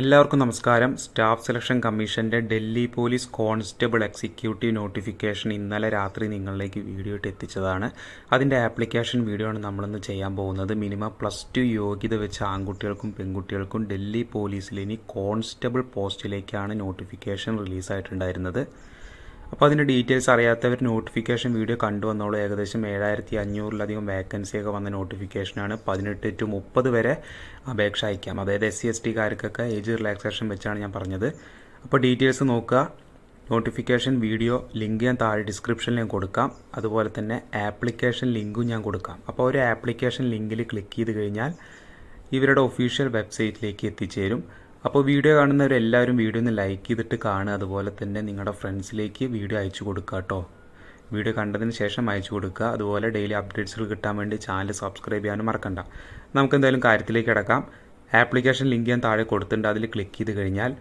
എല്ലാവർക്കും നമസ്കാരം. Staff selection കമ്മീഷന്റെ Delhi police constable executive notification ഇന്നലെ രാത്രി നിങ്ങളിലേക്ക് വീഡിയോ ഇട്ട് എത്തിച്ചതാണ്. അതിന്റെ ആപ്ലിക്കേഷൻ വീഡിയോ ആണ് നമ്മളിന്ന് ചെയ്യാൻ പോകുന്നത്. മിനിമം പ്ലസ് ടു യോഗ്യത വെച്ച ആൺകുട്ടികൾക്കും പെൺകുട്ടികൾക്കും ഡൽഹി പോലീസിൽ ഇനി കോൺസ്റ്റബിൾ പോസ്റ്റിലേക്കാണ് നോട്ടിഫിക്കേഷൻ റിലീസായിട്ടുണ്ടായിരുന്നത്. അപ്പോൾ അതിന്റെ ഡീറ്റെയിൽസ് അറിയാത്തവർ നോട്ടിഫിക്കേഷൻ വീഡിയോ കണ്ടു വന്നോളൂ. ഏകദേശം ഏഴായിരത്തി അഞ്ഞൂറിലധികം വേക്കൻസിയൊക്കെ വന്ന നോട്ടിഫിക്കേഷനാണ് പതിനെട്ട് ടു മുപ്പത് വരെ അപേക്ഷ അയക്കാം. അതായത് എസ് സി എസ് ടിക്കാർക്കൊക്കെ ഏജ് റിലാക്സേഷൻ വെച്ചാണ് ഞാൻ പറഞ്ഞത്. അപ്പോൾ ഡീറ്റെയിൽസ് നോക്കുക. നോട്ടിഫിക്കേഷൻ വീഡിയോ ലിങ്ക് ഞാൻ താഴെ ഡിസ്ക്രിപ്ഷനിൽ ഞാൻ കൊടുക്കാം. അതുപോലെ തന്നെ ആപ്ലിക്കേഷൻ ലിങ്കും ഞാൻ കൊടുക്കാം. അപ്പോൾ ഒരു ആപ്ലിക്കേഷൻ ലിങ്കിൽ ക്ലിക്ക് ചെയ്ത് കഴിഞ്ഞാൽ ഇവരുടെ ഒഫീഷ്യൽ വെബ്സൈറ്റിലേക്ക് എത്തിച്ചേരും. അപ്പോൾ വീഡിയോ കാണുന്നവരെല്ലാവരും വീഡിയോ ഒന്ന് ലൈക്ക് ചെയ്തിട്ട് കാണുക. അതുപോലെ തന്നെ നിങ്ങളുടെ ഫ്രണ്ട്സിലേക്ക് വീഡിയോ അയച്ചു കൊടുക്കുക കേട്ടോ വീഡിയോ കണ്ടതിന് ശേഷം അയച്ചു കൊടുക്കുക. അതുപോലെ ഡെയിലി അപ്ഡേറ്റ്സുകൾ കിട്ടാൻ വേണ്ടി ചാനൽ സബ്സ്ക്രൈബ് ചെയ്യാനും മറക്കണ്ട. നമുക്ക് എന്തായാലും കാര്യത്തിലേക്ക് കിടക്കാം. ആപ്ലിക്കേഷൻ ലിങ്ക് ഞാൻ താഴെ കൊടുത്തിട്ടുണ്ട്. അതിൽ ക്ലിക്ക് ചെയ്ത് കഴിഞ്ഞാൽ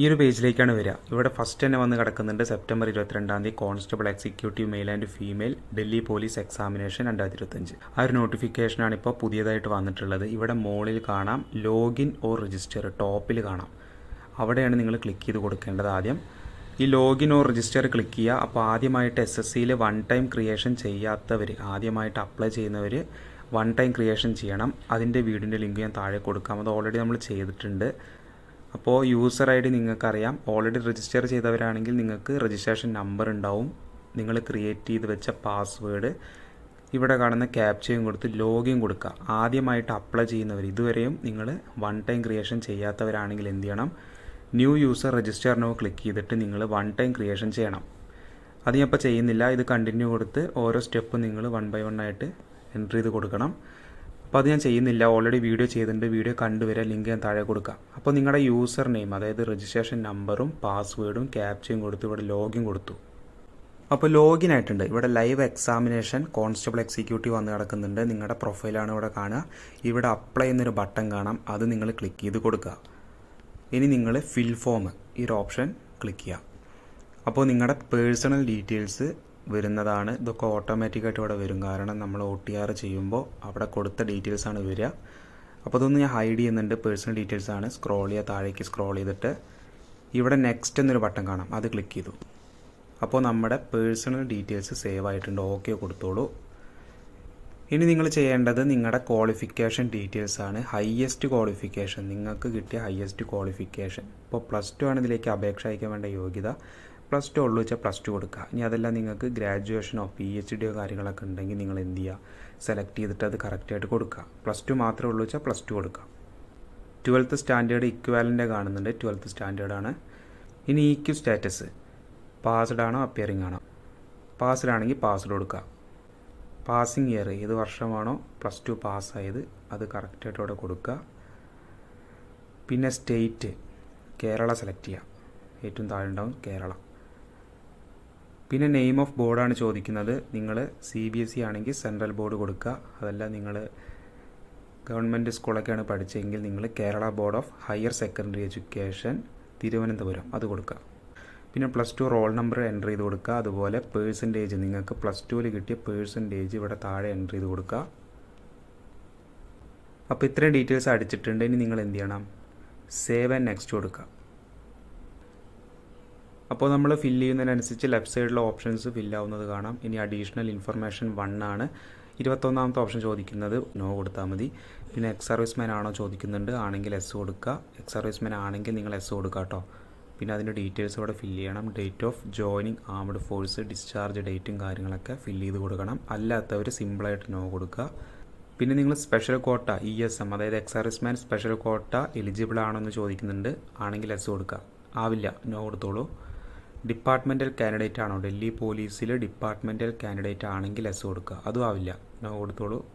ഈ ഒരു പേജിലേക്കാണ് വരിക. ഇവിടെ ഫസ്റ്റ് തന്നെ വന്ന് കിടക്കുന്നുണ്ട് സെപ്റ്റംബർ ഇരുപത്തിരണ്ടാം തീയതി constable executive male and female Delhi police examination രണ്ടായിരത്തി ഇരുപത്തഞ്ച് ആ ഒരു നോട്ടിഫിക്കേഷനാണ് ഇപ്പോൾ പുതിയതായിട്ട് വന്നിട്ടുള്ളത്. ഇവിടെ മോളിൽ കാണാം ലോഗിൻ ഓർ രജിസ്റ്റർ ടോപ്പിൽ കാണാം. അവിടെയാണ് നിങ്ങൾ ക്ലിക്ക് ചെയ്ത് കൊടുക്കേണ്ടത് ആദ്യം. ഈ ലോഗിൻ ഓർ രജിസ്റ്റർ ക്ലിക്ക് ചെയ്യുക. അപ്പോൾ ആദ്യമായിട്ട് എസ് എസ് സിയിൽ വൺ ടൈം ക്രിയേഷൻ ചെയ്യാത്തവർ ആദ്യമായിട്ട് അപ്ലൈ ചെയ്യുന്നവർ വൺ ടൈം ക്രിയേഷൻ ചെയ്യണം. അതിന്റെ വീടിന്റെ ലിങ്ക് ഞാൻ താഴെ കൊടുക്കാം. അത് ഓൾറെഡി നമ്മൾ ചെയ്തിട്ടുണ്ട്. അപ്പോൾ യൂസർ ഐ ഡി നിങ്ങൾക്കറിയാം. ഓൾറെഡി രജിസ്റ്റർ ചെയ്തവരാണെങ്കിൽ നിങ്ങൾക്ക് രജിസ്ട്രേഷൻ നമ്പർ ഉണ്ടാവും. നിങ്ങൾ ക്രിയേറ്റ് ചെയ്ത് വെച്ച പാസ്വേഡ് ഇവിടെ കാണുന്ന ക്യാപ്ചയും കൊടുത്ത് ലോഗിൻ കൊടുക്കുക. ആദ്യമായിട്ട് അപ്ലൈ ചെയ്യുന്നവർ ഇതുവരെയും നിങ്ങൾ വൺ ടൈം ക്രിയേഷൻ ചെയ്യാത്തവരാണെങ്കിൽ എന്ത് ചെയ്യണം? New user register no click ചെയ്തിട്ട് നിങ്ങൾ വൺ ടൈം ക്രിയേഷൻ ചെയ്യണം. അത് ഞാൻ ഇപ്പോൾ ചെയ്യുന്നില്ല. ഇത് കണ്ടിന്യൂ കൊടുത്ത് ഓരോ സ്റ്റെപ്പ് നിങ്ങൾ വൺ ബൈ വൺ ആയിട്ട് എൻട്രി ചെയ്ത് കൊടുക്കണം. അപ്പോൾ അത് ഞാൻ ചെയ്യുന്നില്ല. ഓൾറെഡി വീഡിയോ ചെയ്തിട്ടുണ്ട്. വീഡിയോ കണ്ടുവരെ. ലിങ്ക് ഞാൻ താഴെ കൊടുക്കാം. അപ്പോൾ നിങ്ങളുടെ യൂസർ നെയിം അതായത് രജിസ്ട്രേഷൻ നമ്പറും പാസ്വേഡും ക്യാപ്ചയും കൊടുത്തു. ഇവിടെ ലോഗിൻ കൊടുത്തു. അപ്പോൾ ലോഗിൻ ആയിട്ടുണ്ട്. ഇവിടെ ലൈവ് എക്സാമിനേഷൻ കോൺസ്റ്റബിൾ എക്സിക്യൂട്ടീവ് വന്ന് കിടക്കുന്നുണ്ട്. നിങ്ങളുടെ പ്രൊഫൈലാണ് ഇവിടെ കാണുക. ഇവിടെ അപ്ലൈ എന്നൊരു ബട്ടൺ കാണാം. അത് നിങ്ങൾ ക്ലിക്ക് ചെയ്ത് കൊടുക്കുക. ഇനി നിങ്ങൾ ഫിൽ ഫോം ഈ ഒരു ഓപ്ഷൻ ക്ലിക്ക് ചെയ്യുക. അപ്പോൾ നിങ്ങളുടെ പേഴ്സണൽ ഡീറ്റെയിൽസ് വരുന്നതാണ്. ഇതൊക്കെ ഓട്ടോമാറ്റിക്കായിട്ട് ഇവിടെ വരും. കാരണം നമ്മൾ ഒ ടി ആർ ചെയ്യുമ്പോൾ അവിടെ കൊടുത്ത ഡീറ്റെയിൽസ് ആണ് വരിക. അപ്പോൾ അതൊന്ന് ഞാൻ ഹൈഡ് ചെയ്യുന്നുണ്ട്. പേഴ്സണൽ ഡീറ്റെയിൽസ് ആണ്. സ്ക്രോൾ ചെയ്യുക താഴേക്ക് സ്ക്രോൾ ചെയ്തിട്ട് ഇവിടെ നെക്സ്റ്റ് എന്നൊരു ബട്ടൺ കാണാം. അത് ക്ലിക്ക് ചെയ്തു. അപ്പോൾ നമ്മുടെ പേഴ്സണൽ ഡീറ്റെയിൽസ് സേവ് ആയിട്ടുണ്ട്. ഓക്കെ കൊടുത്തോളൂ. ഇനി നിങ്ങൾ ചെയ്യേണ്ടത് നിങ്ങളുടെ ക്വാളിഫിക്കേഷൻ ഡീറ്റെയിൽസ് ആണ്. ഹയസ്റ്റ് ക്വാളിഫിക്കേഷൻ നിങ്ങൾക്ക് കിട്ടിയ ഹയസ്റ്റ് ക്വാളിഫിക്കേഷൻ ഇപ്പോൾ പ്ലസ് ടു ആണ് ഇതിലേക്ക് അപേക്ഷ അയക്കാൻ വേണ്ട യോഗ്യത. പ്ലസ് ടു ഉള്ളു വെച്ചാൽ പ്ലസ് ടു കൊടുക്കുക ഇനി അതല്ല നിങ്ങൾക്ക് ഗ്രാജുവേഷനോ പി എച്ച് ഡിയോ കാര്യങ്ങളൊക്കെ ഉണ്ടെങ്കിൽ നിങ്ങൾ എന്ത് ചെയ്യുക സെലക്ട് ചെയ്തിട്ട് അത് കറക്റ്റായിട്ട് കൊടുക്കുക പ്ലസ് ടു മാത്രമേ ഉള്ളൂ വെച്ചാൽ പ്ലസ് ടു കൊടുക്കുക ട്വൽത്ത് സ്റ്റാൻഡേർഡ് ഇക്വാലന്റെ കാണുന്നുണ്ട്. ട്വൽത്ത് സ്റ്റാൻഡേർഡാണ് ഇനി ഇ ക്യു സ്റ്റാറ്റസ് പാസ്ഡ് ആണോ അപ്പിയറിംഗ് ആണോ? പാസ്ഡ് ആണെങ്കിൽ പാസ്ഡ് കൊടുക്കുക പാസിംഗ് ഇയർ ഏത് വർഷമാണോ പ്ലസ് ടു പാസ്സായത് അത് കറക്റ്റായിട്ട് അവിടെ കൊടുക്കുക പിന്നെ സ്റ്റേറ്റ് കേരള സെലക്ട് ചെയ്യുക ഏറ്റവും താഴെ ഉണ്ടാവും കേരള. പിന്നെ നെയിം ഓഫ് ബോർഡാണ് ചോദിക്കുന്നത്. നിങ്ങൾ സി ബി എസ് ഇ ആണെങ്കിൽ സെൻട്രൽ ബോർഡ് കൊടുക്കുക. അതല്ല നിങ്ങൾ ഗവൺമെന്റ് സ്കൂളൊക്കെയാണ് പഠിച്ചതെങ്കിൽ നിങ്ങൾ Kerala board of higher secondary education Thiruvananthapuram അത് കൊടുക്കുക. പിന്നെ plus two roll number enter ചെയ്ത് കൊടുക്കുക. അതുപോലെ പേഴ്സന്റേജ് നിങ്ങൾക്ക് പ്ലസ് ടുവിൽ കിട്ടിയ പേഴ്സന്റേജ് ഇവിടെ താഴെ എന്റർ ചെയ്ത് കൊടുക്കുക. അപ്പോൾ ഇത്രയും ഡീറ്റെയിൽസ് അടിച്ചിട്ടുണ്ട്. ഇനി നിങ്ങൾ എന്ത് ചെയ്യണം? സേവ് ആൻഡ് നെക്സ്റ്റ് കൊടുക്കുക. അപ്പോൾ നമ്മൾ ഫില്ല് ചെയ്യുന്നതിനനുസരിച്ച് ലെഫ്റ്റ് സൈഡിലെ ഓപ്ഷൻസ് ഫില്ല് ആവുന്നത് കാണാം. ഇനി അഡീഷണൽ ഇൻഫർമേഷൻ വൺ ആണ്. ഇരുപത്തൊന്നാമത്തെ ഓപ്ഷൻ ചോദിക്കുന്നത് നോ കൊടുത്താൽ മതി. പിന്നെ എക്സ് സർവീസ്മാൻ ആണോ ചോദിക്കുന്നുണ്ട്. ആണെങ്കിൽ എസ് കൊടുക്കുക. എക്സ് സർവീസ്മാൻ ആണെങ്കിൽ നിങ്ങൾ എസ് കൊടുക്കുക കേട്ടോ. പിന്നെ അതിന്റെ ഡീറ്റെയിൽസ് ഇവിടെ ഫില്ല് ചെയ്യണം. Date of joining armed force discharge ഡേറ്റും കാര്യങ്ങളൊക്കെ ഫില്ല് ചെയ്ത് കൊടുക്കണം. അല്ലാത്തവർ സിമ്പിളായിട്ട് നോ കൊടുക്കുക. പിന്നെ നിങ്ങൾ special quota E S M അതായത് ex serviceman special quota eligible ആണോ എന്ന് ചോദിക്കുന്നുണ്ട്. ആണെങ്കിൽ എസ് കൊടുക്കുക. ആവില്ല. നോ കൊടുത്തോളൂ. ഡിപ്പാർട്ട്മെന്റൽ കാൻഡിഡേറ്റ് ആണോ? ഡൽഹി പോലീസിൽ ഡിപ്പാർട്ട്മെന്റൽ കാൻഡിഡേറ്റ് ആണെങ്കിൽ എസ് കൊടുക്കുക. അതും ആവില്ല. നോ കൊടുത്തോളൂ.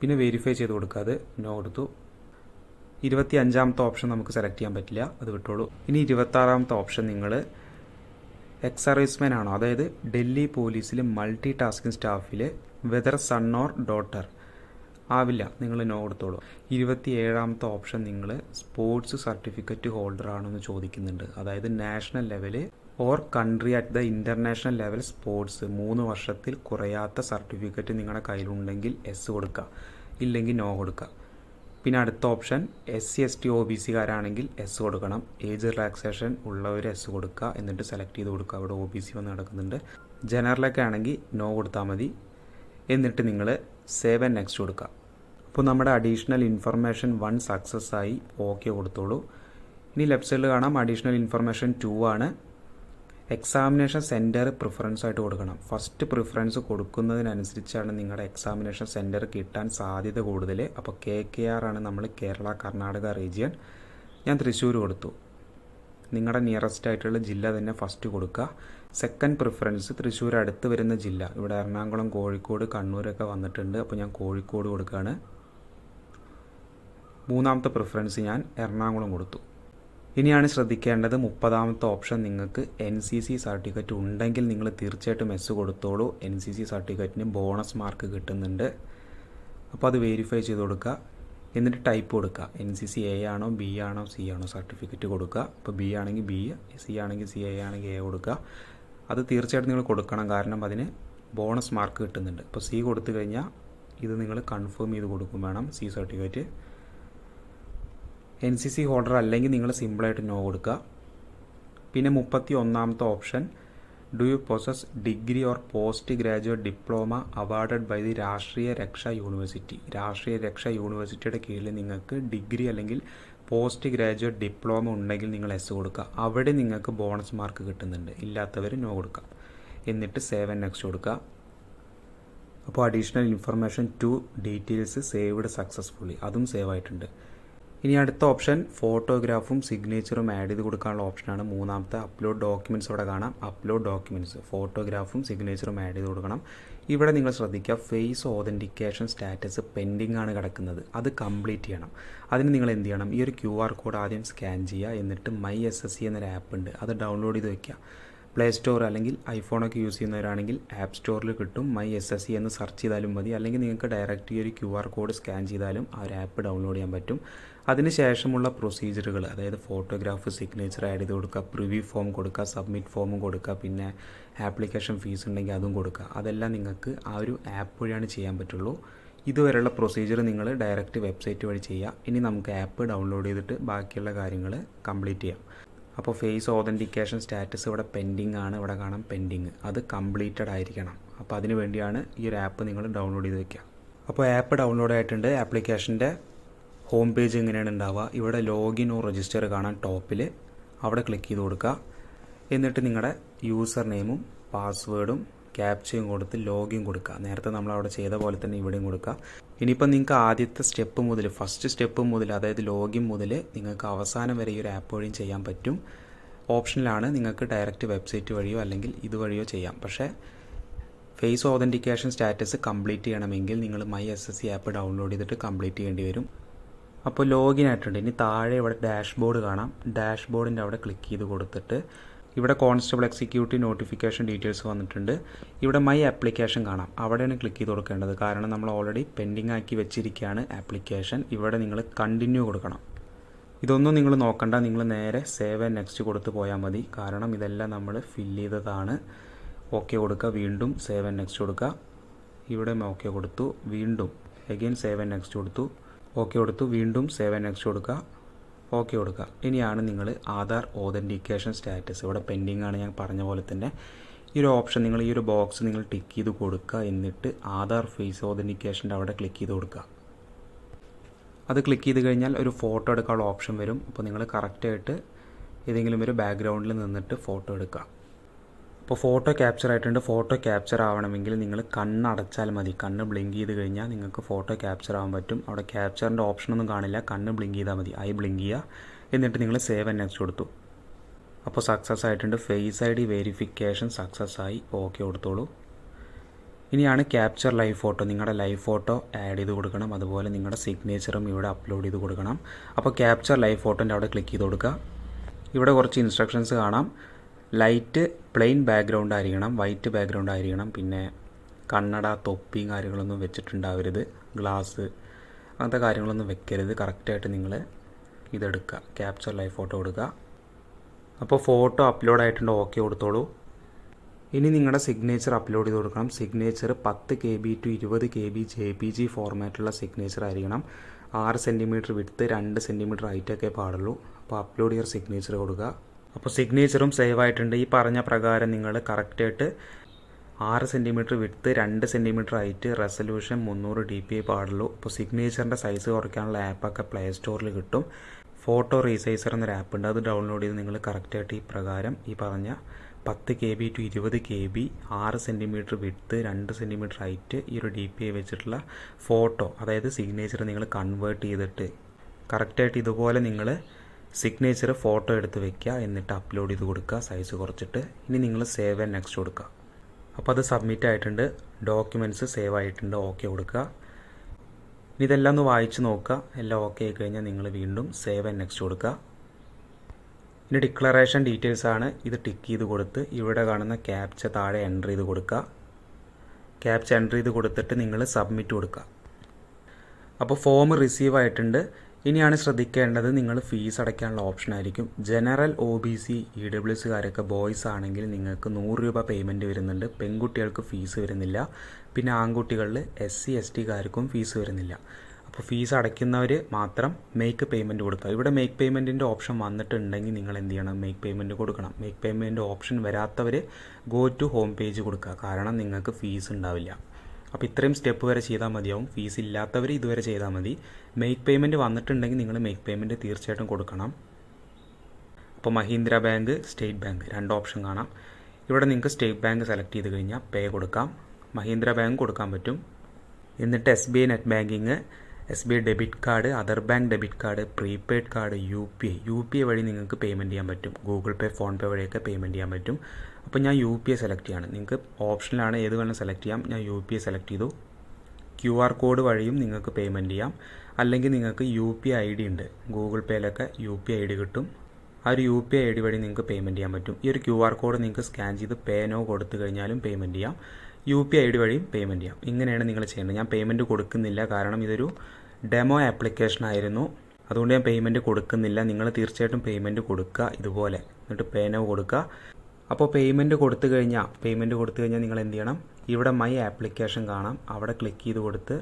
പിന്നെ വെരിഫൈ ചെയ്ത് കൊടുക്കുക. അത് നോ കൊടുത്തു. ഇരുപത്തി അഞ്ചാമത്തെ ഓപ്ഷൻ നമുക്ക് സെലക്ട് ചെയ്യാൻ പറ്റില്ല. അത് വിട്ടോളൂ. ഇനി ഇരുപത്താറാമത്തെ ഓപ്ഷൻ നിങ്ങൾ എക്സ് സർവീസ്മാൻ ആണോ? അതായത് ഡൽഹി പോലീസിൽ മൾട്ടി ടാസ്കിംഗ് സ്റ്റാഫിൽ വെദർ സൺ ഓർ ഡോട്ടർ ആവില്ല. നിങ്ങൾ നോ കൊടുത്തോളൂ. ഇരുപത്തി ഏഴാമത്തെ ഓപ്ഷൻ നിങ്ങൾ സ്പോർട്സ് സർട്ടിഫിക്കറ്റ് ഹോൾഡർ ആണെന്ന് ചോദിക്കുന്നുണ്ട്. അതായത് national level or country at the international level sports. മൂന്ന് വർഷത്തിൽ കുറയാത്ത സർട്ടിഫിക്കറ്റ് നിങ്ങളുടെ കയ്യിലുണ്ടെങ്കിൽ എസ് കൊടുക്കുക. ഇല്ലെങ്കിൽ നോ കൊടുക്കുക. പിന്നെ അടുത്ത option S C S T O B സിക്കാരാണെങ്കിൽ S കൊടുക്കണം. ഏജ് റിലാക്സേഷൻ ഉള്ളവർ എസ് കൊടുക്കുക എന്നിട്ട് സെലക്ട് ചെയ്ത് കൊടുക്കുക. അവിടെ ഒ ബി സി വന്ന് നടക്കുന്നുണ്ട്. ജനറലൊക്കെ ആണെങ്കിൽ നോ കൊടുത്താൽ മതി. എന്നിട്ട് നിങ്ങൾ സേവ് ആൻഡ് നെക്സ്റ്റ് കൊടുക്കുക. അപ്പോൾ നമ്മുടെ അഡീഷണൽ ഇൻഫർമേഷൻ വൺ സക്സസ് ആയി ഓക്കെ കൊടുത്തോളൂ. ഇനി ലെഫ്റ്റ് സൈഡിൽ കാണാം. അഡീഷണൽ ഇൻഫർമേഷൻ ടു ആണ്. എക്സാമിനേഷൻ സെന്റർ പ്രിഫറൻസ് ആയിട്ട് കൊടുക്കണം. ഫസ്റ്റ് പ്രിഫറൻസ് കൊടുക്കുന്നതിനനുസരിച്ചാണ് നിങ്ങളുടെ എക്സാമിനേഷൻ സെന്റർ കിട്ടാൻ സാധ്യത കൂടുതൽ. അപ്പോൾ കെ കെ ആർ ആണ് നമ്മൾ കേരള കർണാടക റീജിയൻ ഞാൻ തൃശ്ശൂർ കൊടുത്തു. നിങ്ങളുടെ നിയറസ്റ്റ് ആയിട്ടുള്ള ജില്ല തന്നെ ഫസ്റ്റ് കൊടുക്കുക. സെക്കൻഡ് പ്രിഫറൻസ് തൃശ്ശൂർ അടുത്ത് വരുന്ന ജില്ല. ഇവിടെ എറണാകുളം കോഴിക്കോട് കണ്ണൂരൊക്കെ വന്നിട്ടുണ്ട്. അപ്പോൾ ഞാൻ കോഴിക്കോട് കൊടുക്കുകയാണ്. മൂന്നാമത്തെ പ്രിഫറൻസ് ഞാൻ എറണാകുളം കൊടുത്തു. ഇനിയാണ് ശ്രദ്ധിക്കേണ്ടത് മുപ്പതാമത്തെ ഓപ്ഷൻ നിങ്ങൾക്ക് എൻ സി സി സർട്ടിഫിക്കറ്റ് ഉണ്ടെങ്കിൽ നിങ്ങൾ തീർച്ചയായിട്ടും എസ് കൊടുത്തോളൂ. എൻ സി സി സർട്ടിഫിക്കറ്റിന് ബോണസ് മാർക്ക് കിട്ടുന്നുണ്ട്. അപ്പോൾ അത് വെരിഫൈ ചെയ്ത് കൊടുക്കുക എന്നിട്ട് ടൈപ്പ് കൊടുക്കുക എൻ സി സി എ ആണോ ബി ആണോ സി ആണോ സർട്ടിഫിക്കറ്റ് കൊടുക്കുക ഇപ്പോൾ ബി ആണെങ്കിൽ ബി സി ആണെങ്കിൽ സി എ ആണെങ്കിൽ എ കൊടുക്കുക അത് തീർച്ചയായിട്ടും നിങ്ങൾ കൊടുക്കണം. കാരണം അതിന് ബോണസ് മാർക്ക് കിട്ടുന്നുണ്ട്. ഇപ്പോൾ സി കൊടുത്തു കഴിഞ്ഞാൽ ഇത് നിങ്ങൾ കൺഫേം ചെയ്ത് കൊടുക്കും വേണം C certificate N C C holder അല്ലെങ്കിൽ നിങ്ങൾ സിമ്പിളായിട്ട് നോ കൊടുക്കുക. പിന്നെ മുപ്പത്തി ഒന്നാമത്തെ option do you possess degree or post graduate diploma awarded by the Rashtriya Raksha university രാഷ്ട്രീയ രക്ഷാ യൂണിവേഴ്സിറ്റിയുടെ കീഴിൽ നിങ്ങൾക്ക് ഡിഗ്രി അല്ലെങ്കിൽ പോസ്റ്റ് ഗ്രാജുവേറ്റ് ഡിപ്ലോമ ഉണ്ടെങ്കിൽ നിങ്ങൾ എസ് കൊടുക്കുക. അവിടെ നിങ്ങൾക്ക് ബോണസ് മാർക്ക് കിട്ടുന്നുണ്ട്. ഇല്ലാത്തവർ നോ കൊടുക്കുക. എന്നിട്ട് സേവൻ നെക്സ്റ്റ് കൊടുക്കുക. അപ്പോൾ additional information two details saved successfully അതും സേവ് ആയിട്ടുണ്ട്. ഇനി അടുത്ത ഓപ്ഷൻ ഫോട്ടോഗ്രാഫും സിഗ്നേച്ചറും ആഡ് ചെയ്ത് കൊടുക്കാനുള്ള ഓപ്ഷനാണ് മൂന്നാമത്തെ അപ്ലോഡ് ഡോക്യുമെന്റ്സ് ഇവിടെ കാണാം. അപ്ലോഡ് ഡോക്യുമെന്റ്സ് ഫോട്ടോഗ്രാഫും സിഗ്നേച്ചറും ആഡ് ചെയ്ത് കൊടുക്കണം. ഇവിടെ നിങ്ങൾ ശ്രദ്ധിക്കുക ഫേസ് ഓതന്റിക്കേഷൻ സ്റ്റാറ്റസ് പെൻഡിങ് ആണ് കിടക്കുന്നത്. അത് കംപ്ലീറ്റ് ചെയ്യണം. അതിന് നിങ്ങൾ എന്ത് ചെയ്യണം? ഈ ഒരു ക്യു ആർ കോഡ് ആദ്യം സ്കാൻ ചെയ്യുക. എന്നിട്ട് മൈ എസ് എസ് സി എന്നൊരു ആപ്പ് ഉണ്ട്. അത് ഡൗൺലോഡ് ചെയ്ത് വയ്ക്കുക പ്ലേ സ്റ്റോർ അല്ലെങ്കിൽ ഐഫോണൊക്കെ യൂസ് ചെയ്യുന്നവരാണെങ്കിൽ ആപ്പ് സ്റ്റോറിൽ കിട്ടും. മൈ എസ് എസ് സി എന്ന് സെർച്ച് ചെയ്താലും മതി. അല്ലെങ്കിൽ നിങ്ങൾക്ക് ഡയറക്റ്റ് ഈ ഒരു ക്യു ആർ കോഡ് സ്കാൻ ചെയ്താലും ആ ഒരു ആപ്പ് ഡൗൺലോഡ് ചെയ്യാൻ പറ്റും. അതിന് ശേഷമുള്ള പ്രൊസീജിയറുകൾ അതായത് ഫോട്ടോഗ്രാഫ് സിഗ്നേച്ചർ ആഡ് ചെയ്ത് കൊടുക്കുക പ്രിവ്യൂ ഫോം കൊടുക്കുക സബ്മിറ്റ് ഫോമും കൊടുക്കുക പിന്നെ ആപ്ലിക്കേഷൻ ഫീസ് ഉണ്ടെങ്കിൽ അതും കൊടുക്കുക. അതെല്ലാം നിങ്ങൾക്ക് ആ ഒരു ആപ്പ് വഴിയാണ് ചെയ്യാൻ പറ്റുള്ളൂ. ഇതുവരെയുള്ള പ്രൊസീജിയർ നിങ്ങൾ ഡയറക്റ്റ് വെബ്സൈറ്റ് വഴി ചെയ്യുക. ഇനി നമുക്ക് ആപ്പ് ഡൗൺലോഡ് ചെയ്തിട്ട് ബാക്കിയുള്ള കാര്യങ്ങൾ കംപ്ലീറ്റ് ചെയ്യാം. അപ്പോൾ ഫേസ് ഓതന്റിക്കേഷൻ സ്റ്റാറ്റസ് ഇവിടെ പെൻഡിങ് ആണ്. ഇവിടെ കാണാം പെൻഡിങ് അത് കംപ്ലീറ്റഡ് ആയിരിക്കണം. അപ്പോൾ അതിന് വേണ്ടിയാണ് ഈ ഒരു ആപ്പ് നിങ്ങൾ ഡൗൺലോഡ് ചെയ്ത് വെക്കുക. അപ്പോൾ ആപ്പ് ഡൗൺലോഡ് ആയിട്ടുണ്ട്. ആപ്ലിക്കേഷന്റെ ഹോം പേജ് എങ്ങനെയാണ് ഉണ്ടാവുക? ഇവിടെ ലോഗിൻ ഓർ രജിസ്റ്റർ കാണാൻ ടോപ്പിൽ അവിടെ ക്ലിക്ക് ചെയ്ത് കൊടുക്കുക. എന്നിട്ട് നിങ്ങളുടെ യൂസർ നെയിമും പാസ്വേഡും ക്യാപ്ചയും കൊടുത്ത് ലോഗിൻ കൊടുക്കുക. നേരത്തെ നമ്മൾ അവിടെ ചെയ്ത പോലെ തന്നെ ഇവിടെയും കൊടുക്കുക. ഇനിയിപ്പോൾ നിങ്ങൾക്ക് ആദ്യത്തെ സ്റ്റെപ്പ് മുതൽ ഫസ്റ്റ് സ്റ്റെപ്പ് മുതൽ അതായത് ലോഗിൻ മുതൽ നിങ്ങൾക്ക് അവസാനം വരെ ഈ ഒരു ആപ്പ് വഴിയും ചെയ്യാൻ പറ്റും. ഓപ്ഷനിലാണ് നിങ്ങൾക്ക് ഡയറക്റ്റ് വെബ്സൈറ്റ് വഴിയോ അല്ലെങ്കിൽ ഇതുവഴിയോ ചെയ്യാം. പക്ഷേ ഫേസ് ഓതന്റിക്കേഷൻ സ്റ്റാറ്റസ് കംപ്ലീറ്റ് ചെയ്യണമെങ്കിൽ നിങ്ങൾ my S S C app download ചെയ്തിട്ട് കംപ്ലീറ്റ് ചെയ്യേണ്ടി വരും. അപ്പോൾ ലോഗിൻ ആയിട്ടുണ്ട്. ഇനി താഴെ ഇവിടെ ഡാഷ്ബോർഡ് കാണാം. ഡാഷ്ബോർഡിന്റെ അവിടെ ക്ലിക്ക് ചെയ്ത് കൊടുത്തിട്ട് ഇവിടെ കോൺസ്റ്റബിൾ എക്സിക്യൂട്ടീവ് നോട്ടിഫിക്കേഷൻ ഡീറ്റെയിൽസ് വന്നിട്ടുണ്ട്. ഇവിടെ മൈ ആപ്ലിക്കേഷൻ കാണാം. അവിടെയാണ് ക്ലിക്ക് ചെയ്ത് കൊടുക്കേണ്ടത്. കാരണം നമ്മൾ ഓൾറെഡി പെൻഡിങ് ആക്കി വെച്ചിരിക്കുകയാണ് ആപ്ലിക്കേഷൻ ഇവിടെ നിങ്ങൾ കണ്ടിന്യൂ കൊടുക്കണം. ഇതൊന്നും നിങ്ങൾ നോക്കണ്ട. നിങ്ങൾ നേരെ സേവ് ആൻഡ് നെക്സ്റ്റ് കൊടുത്ത് പോയാൽ മതി. കാരണം ഇതെല്ലാം നമ്മൾ ഫില്ല് ചെയ്തതാണ്. ഓക്കെ കൊടുക്കുക. വീണ്ടും സേവ് ആൻഡ് നെക്സ്റ്റ് കൊടുക്കുക. ഇവിടെ ഓക്കെ കൊടുത്തു. വീണ്ടും എഗെയിൻ സേവ് ആൻഡ് നെക്സ്റ്റ് കൊടുത്തു. ഓക്കെ കൊടുത്തു. വീണ്ടും സേവ് ആൻഡ് നെക്സ്റ്റ് കൊടുക്കുക. ഓക്കെ കൊടുക്കുക. ഇനിയാണ് നിങ്ങൾ ആധാർ ഓതന്റിക്കേഷൻ സ്റ്റാറ്റസ് ഇവിടെ പെൻഡിങ് ആണ് ഞാൻ പറഞ്ഞ പോലെ തന്നെ. ഈ ഒരു ഓപ്ഷൻ നിങ്ങൾ ഈ ഒരു ബോക്സ് നിങ്ങൾ ടിക്ക് ചെയ്ത് കൊടുക്കുക. എന്നിട്ട് ആധാർ ഫേസ് ഓതന്റിക്കേഷന്റെ അവിടെ ക്ലിക്ക് ചെയ്ത് കൊടുക്കുക. അത് ക്ലിക്ക് ചെയ്ത് കഴിഞ്ഞാൽ ഒരു ഫോട്ടോ എടുക്കാനുള്ള ഓപ്ഷൻ വരും. അപ്പോൾ നിങ്ങൾ കറക്റ്റായിട്ട് ഏതെങ്കിലും ഒരു ബാക്ക്ഗ്രൗണ്ടിൽ നിന്നിട്ട് ഫോട്ടോ എടുക്കുക. അപ്പോൾ ഫോട്ടോ ക്യാപ്ചർ ആയിട്ടുണ്ട്. ഫോട്ടോ ക്യാപ്ചർ ആവണമെങ്കിൽ നിങ്ങൾ കണ്ണടച്ചാൽ മതി. കണ്ണ് ബ്ലിങ്ക് ചെയ്ത് കഴിഞ്ഞാൽ നിങ്ങൾക്ക് ഫോട്ടോ ക്യാപ്ചർ ആവാൻ പറ്റും. അവിടെ ക്യാപ്ചറിന്റെ ഓപ്ഷനൊന്നും കാണില്ല. കണ്ണ് ബ്ലിങ്ക് ചെയ്താൽ മതി. ഐ ബ്ലിങ്ക് ചെയ്യുക. എന്നിട്ട് നിങ്ങൾ സേവ് ആൻഡ് നെക്സ്റ്റ് കൊടുത്തു. അപ്പോൾ സക്സസ് ആയിട്ടുണ്ട്. Face I D verification success ആയി. ഓക്കെ കൊടുത്തോളൂ. ഇനിയാണ് ക്യാപ്ചർ ലൈവ് ഫോട്ടോ നിങ്ങളുടെ ലൈവ് ഫോട്ടോ ആഡ് ചെയ്ത് കൊടുക്കണം. അതുപോലെ നിങ്ങളുടെ സിഗ്നേച്ചറും ഇവിടെ അപ്ലോഡ് ചെയ്ത് കൊടുക്കണം. അപ്പോൾ ക്യാപ്ചർ ലൈവ് ഫോട്ടോന്റെ അവിടെ ക്ലിക്ക് ചെയ്ത് കൊടുക്കുക. ഇവിടെ കുറച്ച് ഇൻസ്ട്രക്ഷൻസ് കാണാം. ലൈറ്റ് പ്ലെയിൻ ബാക്ക്ഗ്രൗണ്ട് ആയിരിക്കണം വൈറ്റ് ബാക്ക്ഗ്രൗണ്ട് ആയിരിക്കണം. പിന്നെ കണ്ണട തൊപ്പിയും കാര്യങ്ങളൊന്നും വെച്ചിട്ടുണ്ടാവരുത്. ഗ്ലാസ് അങ്ങനത്തെ കാര്യങ്ങളൊന്നും വെക്കരുത്. കറക്റ്റായിട്ട് നിങ്ങൾ ഇതെടുക്കുക. ക്യാപ്ചർ ലൈവ് ഫോട്ടോ എടുക്കുക അപ്പോൾ ഫോട്ടോ അപ്ലോഡ് ആയിട്ടുണ്ട്. ഓക്കെ കൊടുത്തോളൂ. ഇനി നിങ്ങളുടെ സിഗ്നേച്ചർ അപ്ലോഡ് ചെയ്ത് കൊടുക്കണം. സിഗ്നേച്ചർ പത്ത് കെ ബി ടു ഇരുപത് K B J P G ഫോർമാറ്റുള്ള signature ആയിരിക്കണം. ആറ് സെന്റിമീറ്റർ വിടുത്ത് രണ്ട് സെന്റിമീറ്റർ ഹൈറ്റൊക്കെ പാടുള്ളൂ. അപ്പോൾ അപ്ലോഡ് യുവർ സിഗ്നേച്ചർ കൊടുക്കുക. അപ്പോൾ സിഗ്നേച്ചറും സേവ് ആയിട്ടുണ്ട്. ഈ പറഞ്ഞ പ്രകാരം നിങ്ങൾ കറക്റ്റായിട്ട് ആറ് സെന്റിമീറ്റർ വിടുത്ത് രണ്ട് സെന്റിമീറ്റർ ഹൈറ്റ് റെസൊല്യൂഷൻ മുന്നൂറ് ഡി പി ഐ പാടുള്ളൂ. അപ്പോൾ സിഗ്നേച്ചറിന്റെ സൈസ് കുറയ്ക്കാനുള്ള ആപ്പൊക്കെ പ്ലേ സ്റ്റോറിൽ കിട്ടും. ഫോട്ടോ റീസൈസർ എന്നൊരു ആപ്പ് ഉണ്ട്. അത് ഡൗൺലോഡ് ചെയ്ത് നിങ്ങൾ കറക്റ്റായിട്ട് ഈ പ്രകാരം ഈ പറഞ്ഞ പത്ത് കെ ബി ടു ഇരുപത് കെ ബി ആറ് സെന്റിമീറ്റർ വിടുത്ത് രണ്ട് സെന്റിമീറ്റർ ഹൈറ്റ് ഈ ഒരു ഡി പി ഐ വെച്ചിട്ടുള്ള ഫോട്ടോ അതായത് സിഗ്നേച്ചർ നിങ്ങൾ കൺവേർട്ട് ചെയ്തിട്ട് കറക്റ്റായിട്ട് ഇതുപോലെ നിങ്ങൾ സിഗ്നേച്ചർ ഫോട്ടോ എടുത്ത് വെക്കുക. എന്നിട്ട് അപ്ലോഡ് ചെയ്ത് കൊടുക്കുക. സൈസ് കുറച്ചിട്ട്. ഇനി നിങ്ങൾ സേവ് ആൻഡ് നെക്സ്റ്റ് കൊടുക്കുക. അപ്പോൾ അത് സബ്മിറ്റ് ആയിട്ടുണ്ട്. ഡോക്യുമെന്റ്സ് സേവ് ആയിട്ടുണ്ട്. ഓക്കെ കൊടുക്കുക. ഇതെല്ലാം ഒന്ന് വായിച്ച് നോക്കുക. എല്ലാം ഓക്കെ ആയി കഴിഞ്ഞാൽ നിങ്ങൾ വീണ്ടും സേവ് ആൻഡ് നെക്സ്റ്റ് കൊടുക്കുക. ഇനി ഡിക്ലറേഷൻ ഡീറ്റെയിൽസ് ആണ്. ഇത് ടിക്ക് ചെയ്ത് കൊടുത്ത് ഇവിടെ കാണുന്ന ക്യാപ്ച താഴെ എന്റർ ചെയ്ത് കൊടുക്കുക. ക്യാപ്ച എന്റർ ചെയ്ത് കൊടുത്തിട്ട് നിങ്ങൾ സബ്മിറ്റ് കൊടുക്കുക. അപ്പോൾ ഫോം റിസീവ് ആയിട്ടുണ്ട്. ഇനിയാണ് ശ്രദ്ധിക്കേണ്ടത് നിങ്ങൾ ഫീസ് അടയ്ക്കാനുള്ള ഓപ്ഷൻ ആയിരിക്കും. General O B C E W എസുകാരൊക്കെ boys ആണെങ്കിൽ നിങ്ങൾക്ക് നൂറ് രൂപ പേയ്മെന്റ് വരുന്നുണ്ട്. പെൺകുട്ടികൾക്ക് ഫീസ് വരുന്നില്ല. പിന്നെ ആൺകുട്ടികളിൽ എസ് സി എസ് ടിക്കാർക്കും ഫീസ് വരുന്നില്ല. അപ്പോൾ ഫീസ് അടയ്ക്കുന്നവർ മാത്രം മേക്ക് പേയ്മെന്റ് കൊടുക്കുക ഇവിടെ മേക്ക് പേയ്മെന്റിന്റെ ഓപ്ഷൻ വന്നിട്ടുണ്ടെങ്കിൽ നിങ്ങൾ എന്ത് ചെയ്യണം? മേക്ക് പേയ്മെന്റ് കൊടുക്കണം. മേക്ക് പേയ്മെന്റ് ഓപ്ഷൻ വരാത്തവർ ഗോ ടു ഹോം പേജ് കൊടുക്കുക. കാരണം നിങ്ങൾക്ക് ഫീസ് ഉണ്ടാവില്ല. അപ്പോൾ ഇത്രയും സ്റ്റെപ്പ് വരെ ചെയ്താൽ മതിയാവും. ഫീസ് ഇല്ലാത്തവർ ഇതുവരെ ചെയ്താൽ മതി. മേക്ക് പേയ്മെന്റ് വന്നിട്ടുണ്ടെങ്കിൽ നിങ്ങൾ മേക്ക് പേയ്മെന്റ് തീർച്ചയായിട്ടും കൊടുക്കണം. അപ്പോൾ മഹീന്ദ്ര ബാങ്ക് സ്റ്റേറ്റ് ബാങ്ക് രണ്ട് ഓപ്ഷൻ കാണാം. ഇവിടെ നിങ്ങൾക്ക് സ്റ്റേറ്റ് ബാങ്ക് സെലക്ട് ചെയ്ത് കഴിഞ്ഞാൽ പേ കൊടുക്കാം. മഹീന്ദ്ര ബാങ്ക് കൊടുക്കാൻ പറ്റും. എന്നിട്ട് S B I net banking S B I debit card other bank debit card prepaid card U P I U P I വഴി നിങ്ങൾക്ക് പേയ്മെന്റ് ചെയ്യാൻ പറ്റും. ഗൂഗിൾ പേ ഫോൺ പേ വഴിയൊക്കെ പേയ്മെന്റ് ചെയ്യാൻ പറ്റും. അപ്പോൾ ഞാൻ യു പി ഐ സെലക്ട് ചെയ്യാണ്. നിങ്ങൾക്ക് ഓപ്ഷനിലാണ് ഏത് വേണം സെലക്ട് ചെയ്യാം. ഞാൻ യു പി ഐ സെലക്ട് ചെയ്തു. ക്യു ആർ കോഡ് വഴിയും നിങ്ങൾക്ക് പേയ്മെന്റ് ചെയ്യാം. അല്ലെങ്കിൽ നിങ്ങൾക്ക് യു പി ഐ ഡി ഉണ്ട്. ഗൂഗിൾ പേയിലൊക്കെ യു പി ഐ ഡി കിട്ടും. ആ ഒരു യു പി ഐ ഡി വഴി നിങ്ങൾക്ക് പേയ്മെന്റ് ചെയ്യാൻ പറ്റും. ഈ ഒരു ക്യു ആർ കോഡ് നിങ്ങൾക്ക് സ്കാൻ ചെയ്ത് പേനോ കൊടുത്തു കഴിഞ്ഞാലും പേയ്മെന്റ് ചെയ്യാം. യു പി ഐ ഡി വഴിയും പേയ്മെന്റ് ചെയ്യാം. ഇങ്ങനെയാണ് നിങ്ങൾ ചെയ്യേണ്ടത്. ഞാൻ പേയ്മെന്റ് കൊടുക്കുന്നില്ല. കാരണം ഇതൊരു ഡെമോ ആപ്ലിക്കേഷൻ ആയിരുന്നു. അതുകൊണ്ട് ഞാൻ പേയ്മെന്റ് കൊടുക്കുന്നില്ല. നിങ്ങൾ തീർച്ചയായിട്ടും പേയ്മെന്റ് കൊടുക്കുക ഇതുപോലെ. എന്നിട്ട് പേനോ കൊടുക്കുക. അപ്പോൾ പേയ്മെന്റ് കൊടുത്തു കഴിഞ്ഞാൽ പേയ്മെന്റ് കൊടുത്തു കഴിഞ്ഞാൽ നിങ്ങൾ എന്ത് ചെയ്യണം? ഇവിടെ മൈ ആപ്ലിക്കേഷൻ കാണാം. അവിടെ ക്ലിക്ക് ചെയ്ത് കൊടുത്ത്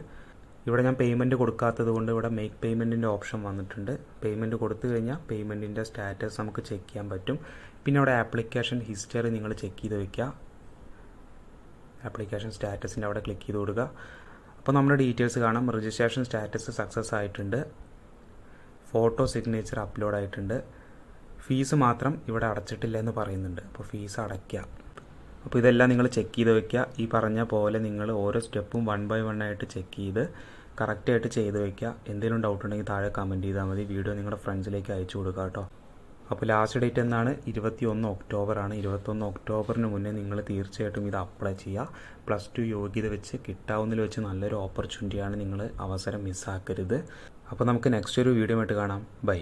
ഇവിടെ ഞാൻ പേയ്മെന്റ് കൊടുക്കാത്തത് കൊണ്ട് ഇവിടെ മേക്ക് പേയ്മെന്റിന്റെ ഓപ്ഷൻ വന്നിട്ടുണ്ട്. പേയ്മെന്റ് കൊടുത്തു കഴിഞ്ഞാൽ പേയ്മെന്റിന്റെ സ്റ്റാറ്റസ് നമുക്ക് ചെക്ക് ചെയ്യാൻ പറ്റും. പിന്നെ അവിടെ ആപ്ലിക്കേഷൻ ഹിസ്റ്ററി നിങ്ങൾ ചെക്ക് ചെയ്ത് വെക്കുക. ആപ്ലിക്കേഷൻ സ്റ്റാറ്റസിന്റെ അവിടെ ക്ലിക്ക് ചെയ്ത് കൊടുക്കുക. അപ്പോൾ നമ്മുടെ ഡീറ്റെയിൽസ് കാണാം. രജിസ്ട്രേഷൻ സ്റ്റാറ്റസ് സക്സസ് ആയിട്ടുണ്ട്. ഫോട്ടോ സിഗ്നേച്ചർ അപ്ലോഡ് ആയിട്ടുണ്ട്. ഫീസ് മാത്രം ഇവിടെ അടച്ചിട്ടില്ല എന്ന് പറയുന്നുണ്ട്. അപ്പോൾ ഫീസ് അടയ്ക്കുക അപ്പോൾ ഇതെല്ലാം നിങ്ങൾ ചെക്ക് ചെയ്ത് വെക്കുക. ഈ പറഞ്ഞ പോലെ നിങ്ങൾ ഓരോ സ്റ്റെപ്പും വൺ ബൈ വൺ ആയിട്ട് ചെക്ക് ചെയ്ത് കറക്റ്റായിട്ട് ചെയ്ത് വെക്കുക. എന്തെങ്കിലും ഡൗട്ട് ഉണ്ടെങ്കിൽ താഴെ കമന്റ് ചെയ്താൽ മതി. വീഡിയോ നിങ്ങളുടെ ഫ്രണ്ട്സിലേക്ക് അയച്ചു കൊടുക്കുക കേട്ടോ. അപ്പോൾ ലാസ്റ്റ് ഡേറ്റ് എന്നാണ്? ഇരുപത്തി ഒന്ന് ഒക്ടോബർ ആണ്. ഇരുപത്തൊന്ന് ഒക്ടോബറിന് മുന്നേ നിങ്ങൾ തീർച്ചയായിട്ടും ഇത് അപ്ലൈ ചെയ്യുക. പ്ലസ് ടു യോഗ്യത വെച്ച് കിട്ടാവുന്നതിൽ വെച്ച് നല്ലൊരു ഓപ്പർച്യൂണിറ്റിയാണ് നിങ്ങൾ അവസരം മിസ്സാക്കരുത് അപ്പോൾ നമുക്ക് നെക്സ്റ്റ് ഒരു വീഡിയോ ആയിട്ട് കാണാം. ബൈ